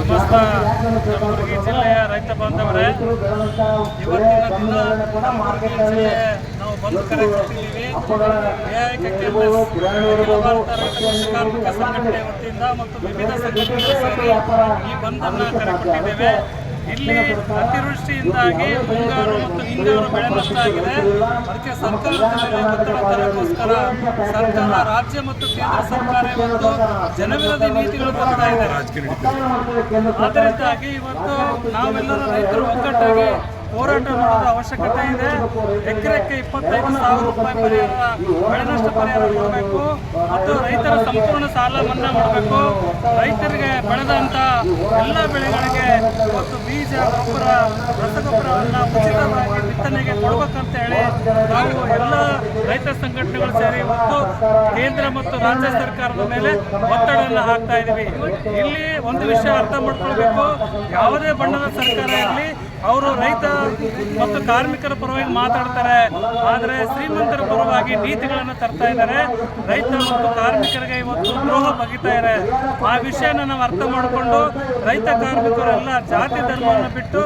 ಸಮಸ್ತ ಕಲಬುರಗಿ ಜಿಲ್ಲೆಯ ರೈತ ಬಾಂಧವರೇ, ಇವತ್ತಿನ ದಿನ ಕಲಬುರಗಿ ಜಿಲ್ಲೆ ನಾವು ಬಂದು ಕರೆ ಕೊಟ್ಟಿದ್ದೀವಿ. ಭಾರತ ರೈತ ಕೃಷಿ ಕಾರ್ಮಿಕ ಸಂಘಟನೆ ವತಿಯಿಂದ ಮತ್ತು ವಿವಿಧ ಸಂಘಟನೆಗಳು ಸೇರಿ ಈ ಬಂದನ್ನು ಕರೆ ಕೊಟ್ಟಿದ್ದೇವೆ. ಇಲ್ಲಿ ಅತಿವೃಷ್ಟಿಯಿಂದಾಗಿ ಮುಂಗಾರು ಮತ್ತು ಹಿಂಗಾರು ಬೆಳೆ ನಷ್ಟ ಆಗಿದೆ. ಅದಕ್ಕೆ ಸರ್ಕಾರದ ಮೇಲೆ ಒತ್ತಡ ತರಕ್ಕೋಸ್ಕರ ಸರ್ಕಾರ ರಾಜ್ಯ ಮತ್ತು ಕೇಂದ್ರ ಸರ್ಕಾರ ಇವತ್ತು ಜನವಿರೋಧಿ ನೀತಿಗಳು ಬರ್ತಾ ಇದೆ. ಆದ್ದರಿಂದಾಗಿ ಇವತ್ತು ನಾವೆಲ್ಲರೂ ರೈತರು ಒಗ್ಗಟ್ಟಾಗಿ ಹೋರಾಟ ಮಾಡುವ ಅವಶ್ಯಕತೆ ಇದೆ. ಎಕರೆಕ್ಕೆ ಇಪ್ಪತ್ತೈದು ಸಾವಿರ ರೂಪಾಯಿ ಪರಿಹಾರ ಬೆಳೆ ನಷ್ಟ ಪರಿಹಾರ ಕೊಡಬೇಕು ಮತ್ತು ರೈತರ ಸಂಪೂರ್ಣ ಸಾಲ ಮನ್ನಾ ಮಾಡಬೇಕು. ರೈತರಿಗೆ ಬೆಳೆದಂತ ಎಲ್ಲ ಬೆಳೆಗಳಿಗೆ ಮತ್ತು ಬೀಜ, ಗೊಬ್ಬರ ರಸಗೊಬ್ಬರವನ್ನು ಉಚಿತವಾಗಿ ಬಿತ್ತನೆಗೆ ಕೊಡಬೇಕಂತ ಹೇಳಿ ನಾವು ಎಲ್ಲ ರೈತ ಸಂಘಟನೆಗಳು ಸೇರಿ ಮತ್ತು ಕೇಂದ್ರ ಮತ್ತು ರಾಜ್ಯ ಸರ್ಕಾರದ ಮೇಲೆ ಒತ್ತಡವನ್ನು ಹಾಕ್ತಾ ಇದ್ದೀವಿ ಇಲ್ಲಿ ಒಂದು ವಿಷಯ ಅರ್ಥ ಮಾಡ್ಕೊಳ್ಬೇಕು. ಯಾವುದೇ ಬಣ್ಣದ ಸರ್ಕಾರ ಇರಲಿ ಅವರು ರೈತ ಮತ್ತು ಕಾರ್ಮಿಕರ ಪರವಾಗಿ ಮಾತಾಡ್ತಾರೆ, ಆದರೆ ಶ್ರೀಮಂತರ ಪರವಾಗಿ ನೀತಿಗಳನ್ನು ತರ್ತಾ ಇದ್ದಾರೆ. ರೈತ ಮತ್ತು ಕಾರ್ಮಿಕರಿಗೆ ಇವತ್ತು ದ್ರೋಹ ಬಗಿತಾ ಇದೆ. ಆ ವಿಷಯನ ನಾವು ಅರ್ಥ ಮಾಡಿಕೊಂಡು ರೈತ ಕಾರ್ಮಿಕರೆಲ್ಲ ಜಾತಿ ಧರ್ಮವನ್ನು ಬಿಟ್ಟು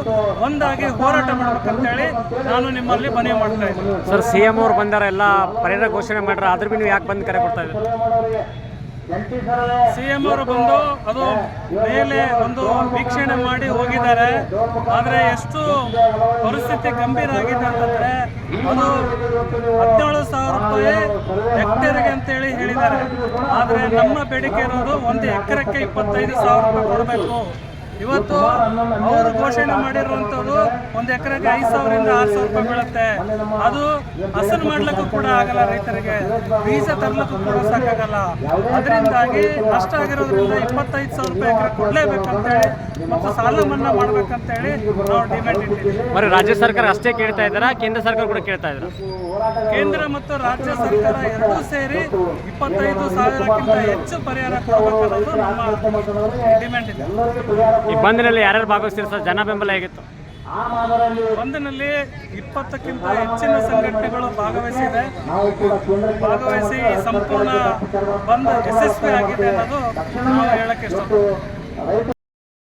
ಒಂದಾಗಿ ಹೋರಾಟ ಮಾಡ್ಬೇಕಂತೇಳಿ ನಾನು ನಿಮ್ಮಲ್ಲಿ ಮನವಿ ಮಾಡ್ತಾ ಇದ್ದೀನಿ. ಸರ್, ಸಿ ಎಂ ಅವ್ರು ಬಂದಾರ, ಎಲ್ಲ ಪರಿಹಾರ ಘೋಷಣೆ ಮಾಡ್ರ ಆದ್ರೂ ನೀವು ಯಾಕೆ ಬಂದು ಕರೆ ಕೊಡ್ತಾ ಇದ್ದೀರಿ? ಸಿ ಎಂ ಅವರು ಬಂದು ಅದು ಮೇಲೆ ಒಂದು ವೀಕ್ಷಣೆ ಮಾಡಿ ಹೋಗಿದ್ದಾರೆ. ಆದರೆ ಎಷ್ಟು ಪರಿಸ್ಥಿತಿ ಗಂಭೀರ ಆಗಿದೆ ಅಂತಂದ್ರೆ ಅದು ಹದಿನೇಳು ಸಾವಿರ ರೂಪಾಯಿ ಹೆಕ್ಟೇರ್ಗೆ ಅಂತೇಳಿ ಹೇಳಿದ್ದಾರೆ. ಆದರೆ ನಮ್ಮ ಬೇಡಿಕೆ ಇರೋದು ಒಂದು ಎಕರೆಕ್ಕೆ ಇಪ್ಪತ್ತೈದು ಸಾವಿರ ರೂಪಾಯಿ ಕೊಡಬೇಕು. ಇವತ್ತು ಅವರು ಘೋಷಣೆ ಮಾಡಿರುವಂಥದ್ದು ಒಂದು ಎಕರೆಗೆ ಐದು ಸಾವಿರದಿಂದ ಆರು ಸಾವಿರ ರೂಪಾಯಿ ಬೀಳುತ್ತೆ ಅದು ಹಸನ್ ಮಾಡ್ಲಿಕ್ಕೂ ಕೂಡ ಆಗಲ್ಲ ರೈತರಿಗೆ. ಬೀಜ ತರ್ಲಿಕ್ಕೂ ಕೂಡ ಸಾಕಾಗಲ್ಲ. ಅದರಿಂದಾಗಿ ನಷ್ಟ ಆಗಿರೋದ್ರಿಂದ ಇಪ್ಪತ್ತೈದು ಸಾವಿರ ರೂಪಾಯಿ ಎಕರೆ ಕೊಡಲೇಬೇಕಂತೇಳಿ ಮತ್ತು ಸಾಲ ಮನ್ನಾ ಮಾಡ್ಬೇಕಂತೇಳಿ ನಾವು ಡಿಮ್ಯಾಂಡ್ ಇಟ್ಟಿದ್ದೀವಿ. ರಾಜ್ಯ ಸರ್ಕಾರ ಅಷ್ಟೇ ಕೇಳ್ತಾ ಇದ್ದಾರಾ? ಕೇಂದ್ರ ಸರ್ಕಾರ ಕೂಡ ಕೇಳ್ತಾ ಇದ್ದಾರೆ? ಕೇಂದ್ರ ಮತ್ತು ರಾಜ್ಯ ಸರ್ಕಾರ ಎರಡೂ ಸೇರಿ ಇಪ್ಪತ್ತೈದು ಸಾವಿರಕ್ಕಿಂತ ಹೆಚ್ಚು ಪರಿಹಾರ ಕೊಡಬೇಕನ್ನೋದು ನಮ್ಮ ಡಿಮ್ಯಾಂಡ್ ಇದೆ. ಈ ಬಂದಿನಲ್ಲಿ ಯಾರ್ಯಾರು ಭಾಗವಹಿಸ್ತೀರಿ ಸರ್? ಜನ ಬೆಂಬಲ ಹೇಗಿತ್ತು? ಬಂದ್ನಲ್ಲಿ ಇಪ್ಪತ್ತಕ್ಕಿಂತ ಹೆಚ್ಚಿನ ಸಂಘಟನೆಗಳು ಭಾಗವಹಿಸಿದೆ. ಭಾಗವಹಿಸಿ ಸಂಪೂರ್ಣ ಬಂದ್ ಯಶಸ್ವಿ ಆಗಿದೆ ಅನ್ನೋದು ನಾವು ಹೇಳಕ್ಕೆ ಇಷ್ಟಪಡ್ತೀವಿ.